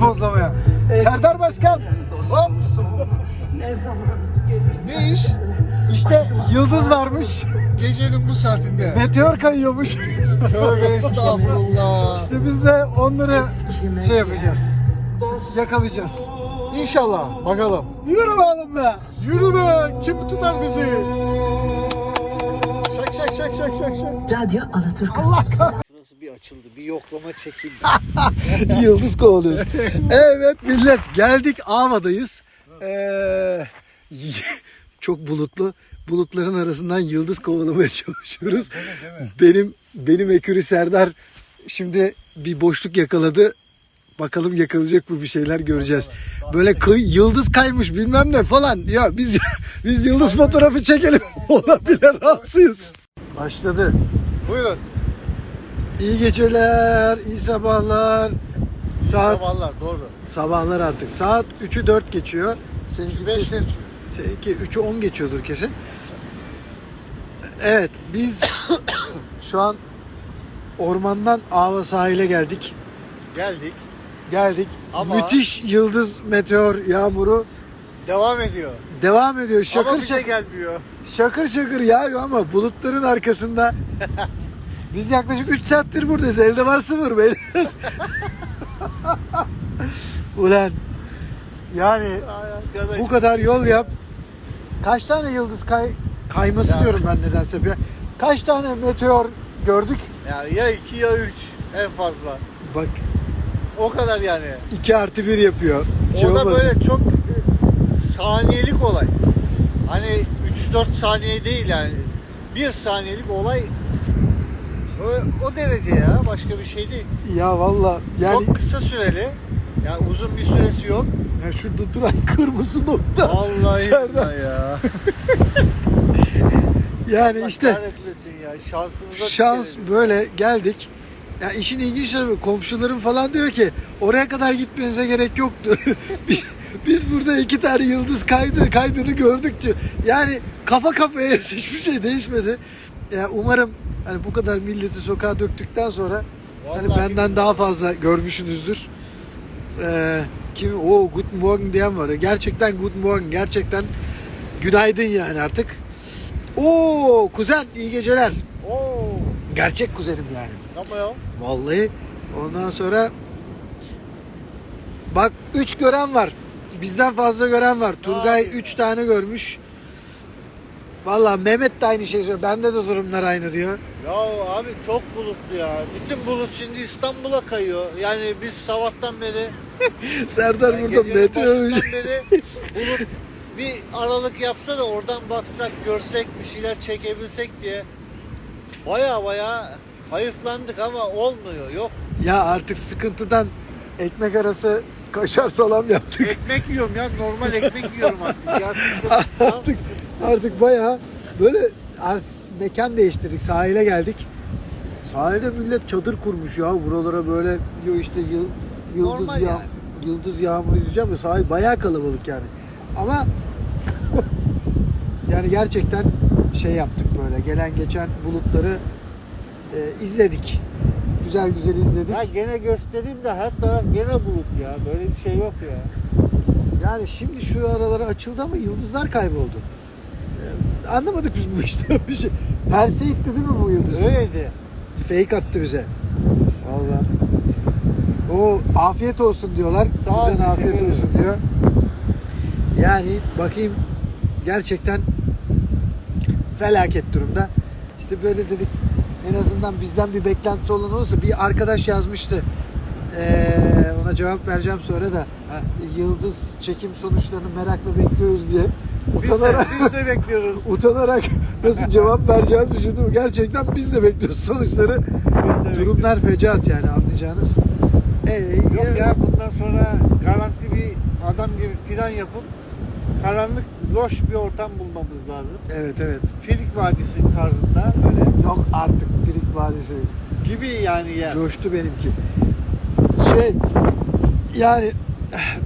pozlamaya. Serdar Başkan. Hop. Ne iş? İşte yıldız varmış. Gecenin bu saatinde. Meteor kayıyormuş. Tövbe estağfurullah. İşte biz de onları şey yapacağız. Yakalayacağız. İnşallah. Bakalım. Yürü bakalım be. Yürü be. Kim tutar bizi? Şak şak şak şak şak şak. Radyo Alaturka. Şurası bir açıldı. Bir yoklama çekildi. Yıldız kovalıyoruz. evet millet geldik Ava'dayız. Ee, çok bulutlu. Bulutların arasından yıldız kovalamaya çalışıyoruz. Benim benim ekürü Serdar şimdi bir boşluk yakaladı. Bakalım yakalayacak mı bir şeyler göreceğiz. Böyle kıy, yıldız kaymış bilmem ne falan. Ya biz biz yıldız fotoğrafı çekelim. Ona bile razıyız. Başladı. Buyurun. İyi geceler, iyi sabahlar. Saat Sabahlar doğru. sabahlar artık. Saat 3'ü 4 geçiyor. Seninki 5 kesin seninki 3'ü 10 geçiyordur kesin. Evet, biz şu an ormandan Ava sahile geldik. Geldik. Geldik. Ama- Müthiş yıldız meteor yağmuru Devam ediyor. devam ediyor. Şakır Ama bize şakır, gelmiyor. şakır şakır yağıyor ama bulutların arkasında biz yaklaşık 3 saattir buradayız. Elde var sıfır beyler. Ulan yani Arkadaş. bu kadar yol yap. Kaç tane yıldız kay kayması Ya. diyorum ben nedense. Bir- Kaç tane meteor gördük? Ya, ya 2 ya 3 en fazla. Bak O kadar yani. 2 artı 1 yapıyor. Şey o da olmasın. böyle çok e, saniyelik olay. Hani 3-4 saniye değil yani. 1 saniyelik olay o, o derece ya. Başka bir şey değil. Ya valla yani Çok kısa süreli. Yani uzun bir süresi yok. ya şurada duran kırmızı nokta. Vallahi Serdar. ya. Yani Allah işte ya. Şansımıza şans tükenelim. böyle geldik. Ya işin ilginç tarafı komşularım falan diyor ki oraya kadar gitmenize gerek yoktu. biz, biz burada iki tane yıldız kaydı kaydını gördük diyor. Yani kafa kafaya hiçbir şey değişmedi. Ya umarım hani bu kadar milleti sokağa döktükten sonra hani benden daha fazla görmüşsünüzdür. Ee, kim o good morning diyen var. Gerçekten good morning. Gerçekten günaydın yani artık. Oo kuzen iyi geceler. Oo. Gerçek kuzenim yani. Ama ya. Vallahi ondan sonra bak 3 gören var. Bizden fazla gören var. Turgay Abi. 3 tane görmüş. Vallahi Mehmet de aynı şey söylüyor. Bende de durumlar aynı diyor. Ya abi çok bulutlu ya. Bütün bulut şimdi İstanbul'a kayıyor. Yani biz sabahtan beri Serdar yani burada gecenin meteoroloji. başından beri bulut bir aralık yapsa da oradan baksak, görsek, bir şeyler çekebilsek diye baya baya hayıflandık ama olmuyor. Yok. Ya artık sıkıntıdan ekmek arası kaşar salam yaptık. Ekmek yiyorum ya. Normal ekmek yiyorum artık. Ya, artık artık bayağı böyle mekan değiştirdik. Sahile geldik. Sahilde millet çadır kurmuş ya. Buralara böyle diyor işte yıl, yıldız Normal ya yani. yıldız yağmuru izleyeceğim ya sahil bayağı kalabalık yani. Ama yani gerçekten şey yaptık böyle gelen geçen bulutları e, izledik. Güzel güzel izledik. Ya gene göstereyim de her taraf gene bulut ya. Böyle bir şey yok ya. Yani şimdi şu aralara açıldı ama yıldızlar kayboldu. Anlamadık biz bu işte bir şey. Perseitti değil mi bu yıldız? Öyleydi. Fake attı bize. Vallahi. O afiyet olsun diyorlar. Sağ ol, Kuzen afiyet teşekkür olsun diyor. Yani bakayım gerçekten felaket durumda. İşte böyle dedik en azından bizden bir beklentisi olan olursa bir arkadaş yazmıştı. Ee, ona cevap vereceğim sonra da yıldız çekim sonuçlarını merakla bekliyoruz diye Biz de, utanarak biz de bekliyoruz. utanarak nasıl cevap vereceğimi düşündüm. Gerçekten biz de bekliyoruz sonuçları. Biz de Durumlar fecaat yani anlayacağınız. Ee, Yok ya bundan sonra garanti bir adam gibi plan yapıp karanlık loş bir ortam bulmamız lazım. Evet evet. Filik Vadisi tarzında böyle Yok artık Frik Vadisi. gibi yani yer. Coştu benimki. Şey yani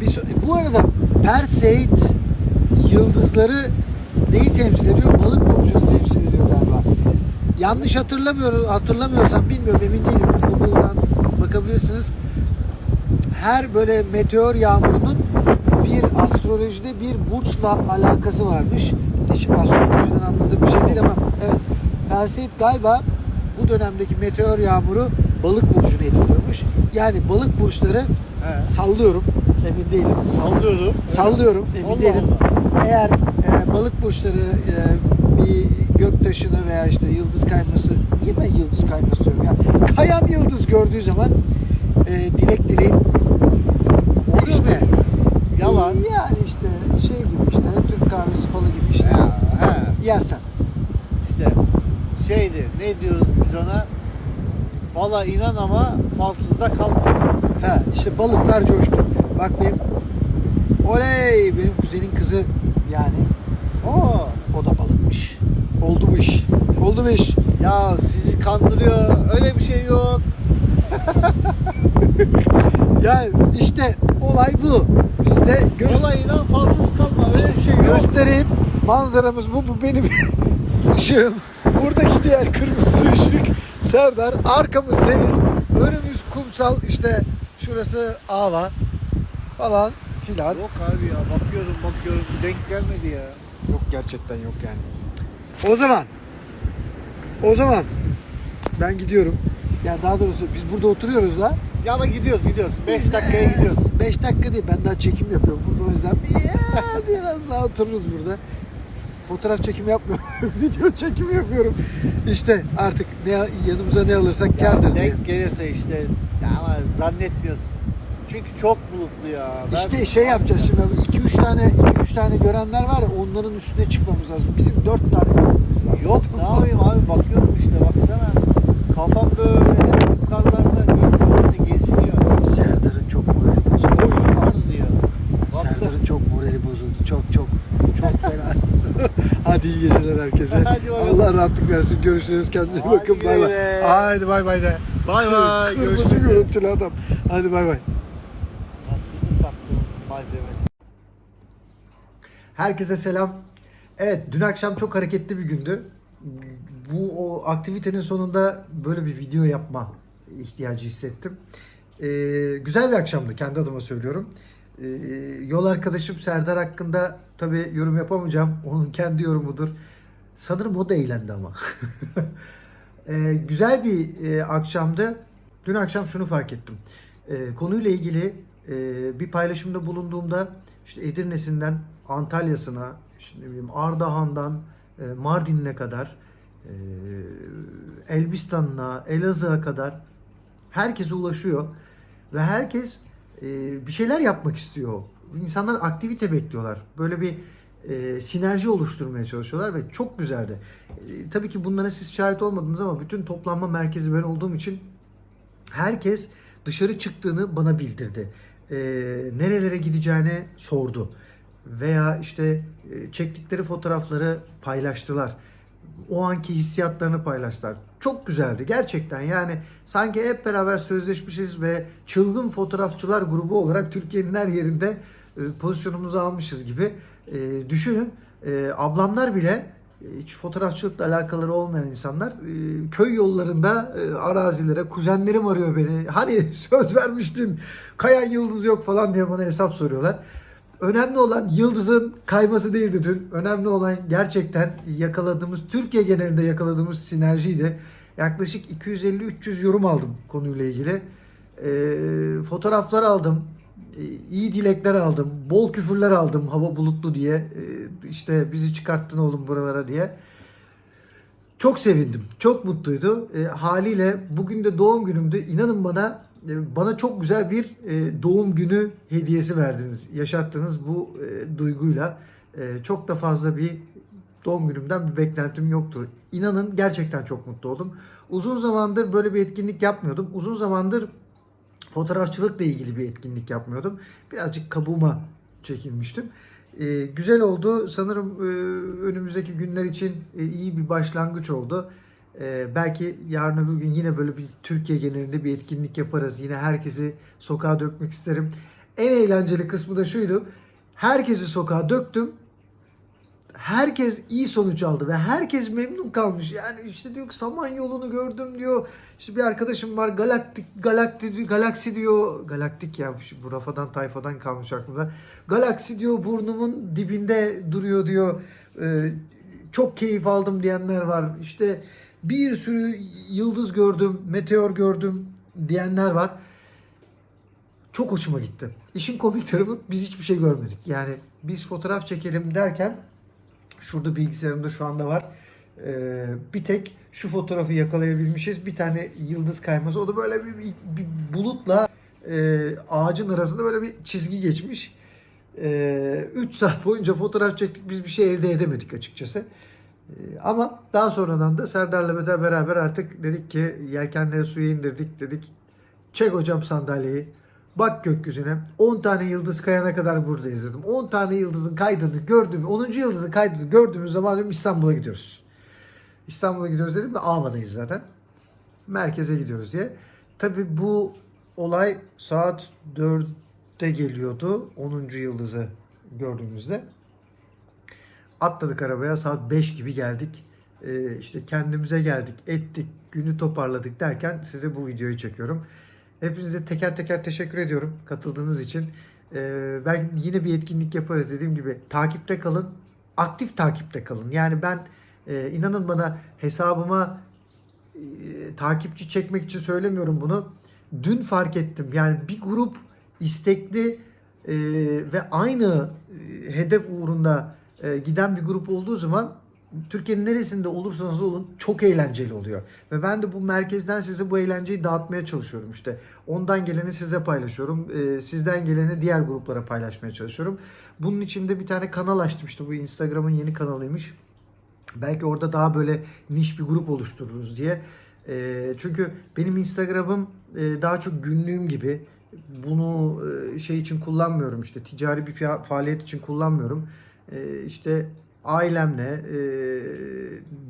bir, so- bu arada Perseid yıldızları neyi temsil ediyor? Balık burcunu temsil ediyor galiba. Yanlış hatırlamıyorum, hatırlamıyorsam bilmiyorum emin değilim. Google'dan bakabilirsiniz. her böyle meteor yağmurunun bir astrolojide bir burçla alakası varmış. Hiç astrolojiden anladığım bir şey değil ama evet. Perseid galiba bu dönemdeki meteor yağmuru balık burcunu etkiliyormuş. Yani balık burçları He. sallıyorum emin değilim. Sallıyorum. Sallıyorum emin Allah değilim. Allah. Eğer e, balık burçları e, bir göktaşını veya işte yıldız kayması, niye ben yıldız kayması diyorum ya? Kayan yıldız gördüğü zaman e, dilek dileyin değişme. Yalan. Yani işte şey gibi işte Türk kahvesi falı gibi işte. Ya, he. Yersen. İşte şeydi ne diyoruz biz ona? Valla inan ama falsızda kalma. Ha işte balıklar coştu. Bak benim oley benim kuzenin kızı yani Oo. o da balıkmış. Oldu bu iş. Oldu bu iş. Ya sizi kandırıyor. Öyle bir şey yok. Yani işte olay bu. Bizde göz, inan falsız kalma. Öyle bir şey yok. göstereyim. Manzaramız bu. Bu benim ışığım. Buradaki diğer kırmızı ışık Serdar. Arkamız deniz. Önümüz kumsal. İşte şurası Ava falan filan. Yok abi ya bakıyorum bakıyorum denk gelmedi ya. Yok gerçekten yok yani. O zaman o zaman ben gidiyorum. Yani daha doğrusu biz burada oturuyoruz da. Ya ama gidiyoruz gidiyoruz. 5 dakikaya gidiyoruz. 5 dakika değil ben daha çekim yapıyorum burada o yüzden ya, biraz daha otururuz burada. Fotoğraf çekimi yapmıyorum. Video çekimi yapıyorum. İşte artık ne yanımıza ne alırsak Ya kârdır diye. denk gelirse işte ya ama zannetmiyorsun. Çünkü çok bulutlu ya. Ben- İşte şey yapacağız şimdi 2-3 tane 2-3 tane görenler var ya onların üstüne çıkmamız lazım. Bizim 4 tane görmemiz lazım. Yok ne yapayım abi bakıyorum işte baksana. Kafam böyle yukarılarda gökyüzünde geziniyor. Serdar'ın çok morali bozuldu. Boynum ağrıyor. Baktım. Serdar'ın çok morali bozuldu. Çok çok çok fena. Hadi iyi geceler herkese. Hadi. Allah rahatlık versin. Görüşürüz. Kendinize Hadi bakın. Bay bay. Haydi bay bay de. Bay bay. Kırmızı görüntülü adam. Hadi bay bay. Herkese selam. Evet dün akşam çok hareketli bir gündü. Bu o aktivitenin sonunda böyle bir video yapma ihtiyacı hissettim. Ee, güzel bir akşamdı kendi adıma söylüyorum. Ee, yol arkadaşım Serdar hakkında tabii yorum yapamayacağım. Onun kendi yorumudur. Sanırım o da eğlendi ama. Ee, güzel bir e, akşamdı. Dün akşam şunu fark ettim. Ee, konuyla ilgili e, bir paylaşımda bulunduğumda işte Edirne'sinden Antalya'sına, işte ne bileyim Ardahan'dan e, Mardin'e kadar, e, Elbistan'ına, Elazığ'a kadar herkese ulaşıyor ve herkes e, bir şeyler yapmak istiyor. İnsanlar aktivite bekliyorlar. Böyle bir e, sinerji oluşturmaya çalışıyorlar ve çok güzeldi. E, tabii ki bunlara siz şahit olmadınız ama bütün toplanma merkezi ben olduğum için herkes dışarı çıktığını bana bildirdi. E, nerelere gideceğini sordu. Veya işte e, çektikleri fotoğrafları paylaştılar. O anki hissiyatlarını paylaştılar. Çok güzeldi gerçekten. Yani sanki hep beraber sözleşmişiz ve çılgın fotoğrafçılar grubu olarak Türkiye'nin her yerinde e, pozisyonumuzu almışız gibi. E, düşünün e, ablamlar bile hiç fotoğrafçılıkla alakaları olmayan insanlar e, köy yollarında e, arazilere kuzenlerim arıyor beni. Hani söz vermiştin kayan yıldız yok falan diye bana hesap soruyorlar. Önemli olan yıldızın kayması değildi dün. Önemli olan gerçekten yakaladığımız, Türkiye genelinde yakaladığımız sinerjiydi. Yaklaşık 250-300 yorum aldım konuyla ilgili. Ee, fotoğraflar aldım. İyi dilekler aldım. Bol küfürler aldım hava bulutlu diye. Ee, işte bizi çıkarttın oğlum buralara diye. Çok sevindim. Çok mutluydu. E, haliyle bugün de doğum günümdü. İnanın bana e, bana çok güzel bir e, doğum günü hediyesi verdiniz. Yaşattığınız bu e, duyguyla. E, çok da fazla bir doğum günümden bir beklentim yoktu. İnanın gerçekten çok mutlu oldum. Uzun zamandır böyle bir etkinlik yapmıyordum. Uzun zamandır fotoğrafçılıkla ilgili bir etkinlik yapmıyordum. Birazcık kabuğuma çekilmiştim. Ee, güzel oldu. Sanırım e, önümüzdeki günler için e, iyi bir başlangıç oldu. Ee, belki yarın öbür gün yine böyle bir Türkiye genelinde bir etkinlik yaparız. Yine herkesi sokağa dökmek isterim. En eğlenceli kısmı da şuydu. Herkesi sokağa döktüm. Herkes iyi sonuç aldı ve herkes memnun kalmış. Yani işte diyor ki Samanyolu'nu gördüm diyor. İşte bir arkadaşım var galaktik galaktik galaksi diyor. Galaktik ya şu bu rafadan tayfadan kalmış aklımda. Galaksi diyor burnumun dibinde duruyor diyor. Ee, çok keyif aldım diyenler var. İşte bir sürü yıldız gördüm, meteor gördüm diyenler var. Çok hoşuma gitti. İşin komik tarafı biz hiçbir şey görmedik. Yani biz fotoğraf çekelim derken şurada bilgisayarımda şu anda var. Ee, bir tek şu fotoğrafı yakalayabilmişiz. Bir tane yıldız kayması. O da böyle bir, bir- bulutla e, ağacın arasında böyle bir çizgi geçmiş. 3 saat boyunca fotoğraf çektik. Biz bir şey elde edemedik açıkçası. Ee, Ama daha sonradan da Serdar'la beraber artık dedik ki yelkenleri suya indirdik dedik. Çek hocam sandalyeyi. Bak gökyüzüne. 10 tane yıldız kayana kadar buradayız dedim. 10 tane yıldızın kaydığını gördüğüm, 10. yıldızın kaydığını gördüğümüz zaman dedim İstanbul'a gidiyoruz. İstanbul'a gidiyoruz dedim de Ava'dayız zaten. Merkeze gidiyoruz diye. Tabi bu olay saat 4'te geliyordu. 10. yıldızı gördüğümüzde. Atladık arabaya saat 5 gibi geldik. Ee, işte kendimize geldik, ettik, günü toparladık derken size bu videoyu çekiyorum. Hepinize teker teker teşekkür ediyorum katıldığınız için. Ee, ben yine bir etkinlik yaparız dediğim gibi. Takipte kalın, aktif takipte kalın. Yani ben e, inanın bana hesabıma e, takipçi çekmek için söylemiyorum bunu. Dün fark ettim. Yani bir grup istekli e, ve aynı e, hedef uğrunda giden bir grup olduğu zaman Türkiye'nin neresinde olursanız olun çok eğlenceli oluyor. Ve ben de bu merkezden size bu eğlenceyi dağıtmaya çalışıyorum işte. Ondan geleni size paylaşıyorum. E, sizden geleni diğer gruplara paylaşmaya çalışıyorum. Bunun için de bir tane kanal açtım işte bu Instagram'ın yeni kanalıymış. Belki orada daha böyle niş bir grup oluştururuz diye. E, çünkü benim Instagram'ım e, daha çok günlüğüm gibi. Bunu e, şey için kullanmıyorum işte ticari bir faaliyet için kullanmıyorum. E, işte ailemle, e,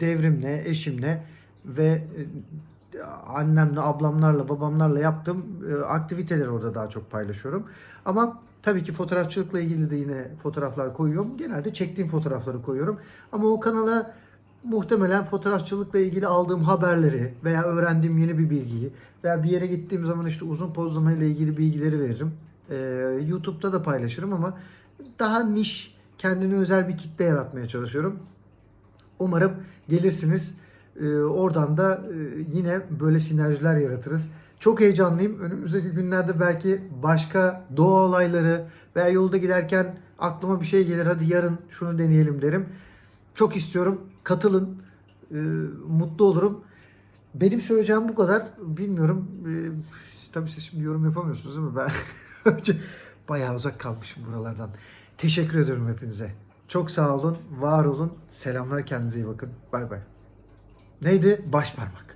devrimle, eşimle ve e, annemle, ablamlarla, babamlarla yaptığım e, aktiviteleri orada daha çok paylaşıyorum. Ama tabii ki fotoğrafçılıkla ilgili de yine fotoğraflar koyuyorum. Genelde çektiğim fotoğrafları koyuyorum. Ama o kanala muhtemelen fotoğrafçılıkla ilgili aldığım haberleri veya öğrendiğim yeni bir bilgiyi veya bir yere gittiğim zaman işte uzun pozlama ile ilgili bilgileri veririm. Ee, YouTube'da da paylaşırım ama daha niş, kendine özel bir kitle yaratmaya çalışıyorum. Umarım gelirsiniz. Ee, oradan da e, yine böyle sinerjiler yaratırız. Çok heyecanlıyım. Önümüzdeki günlerde belki başka doğa olayları veya yolda giderken aklıma bir şey gelir. Hadi yarın şunu deneyelim derim. Çok istiyorum. Katılın. Ee, mutlu olurum. Benim söyleyeceğim bu kadar. Bilmiyorum. Ee, tabii siz şimdi yorum yapamıyorsunuz değil mi? Ben bayağı uzak kalmışım buralardan. Teşekkür ediyorum hepinize. Çok sağ olun, var olun. Selamlar kendinize iyi bakın. Bay bay. Neydi? Baş parmak.